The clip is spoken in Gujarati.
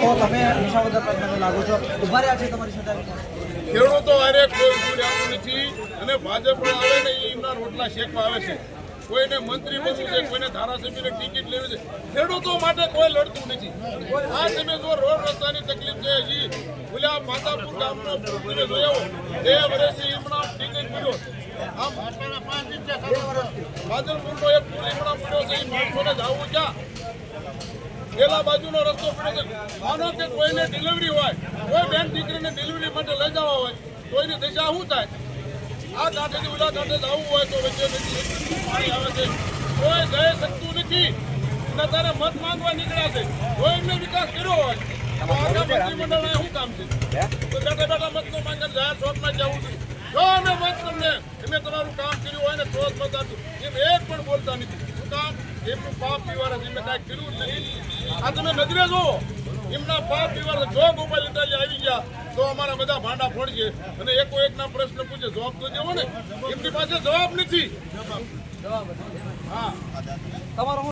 તો તમે વિસાવદર પ્રજ્ઞાને લાગો છો. ઊભા રહ્યા છે તમારી સાથે? ખેડૂતો હારે કોઈ નથી અને ભાજપ આવે ને એમના રોટલા શેકવા આવે છે. કોઈને મંત્રી બનવું છે કોઈને ધારાસભ્યની ટિકિટ લેવી છે. ખેડૂતો માટે કોઈ લડતું નથી. આ તમે જો રોડ રસ્તાની તકલીફ છે હજી માતાપુર ગામનો તમે જોયો બે વર્ષથી હમણાં ટિકિટ મળ્યો. આમ માધરપુરનો એક પુલ હમણાં પડ્યો છે એ માણસોને જવું ક્યાં પેલા બાજુનો રસ્તો પડ્યો છે. માનો કે કોઈને ડિલિવરી હોય કોઈ બેન દીકરીને ડિલિવરી માટે લઈ જવા હોય એની દિશા શું થાય? આ કાંઠેથી ઉલા કાંઠે જવું હોય તો વચ્ચે પાણી આવે છે. કોઈ જઈ શકતું નથી ને તારે મત માંગવા નીકળ્યા છે. કોઈ એમને વિકાસ કર્યો હોય તો આખા મંત્રીમંડળને શું કામ છે? તો બેઠા બેઠા મત નો માંગે જાહેર શોધમાં જવું છે. જો અમે મત તમને અમે તમારું કામ કર્યું હોય ને શોધ મત આપ્યું એમ એક પણ બોલતા નથી. શું કામ? એમનું પાપ છે એમને કાંઈ કર્યું જ નથી. આ તમે નજરે જો એમના પાપ પીવાના જો ગોપાલ ઇટાલી આવી ગયા તો અમારા બધા ભાંડા ફોડશે. અને એકો એકના પ્રશ્ન પૂછે જવાબ તો દેવો ને. એમની પાસે જવાબ નથી. હા. તમારો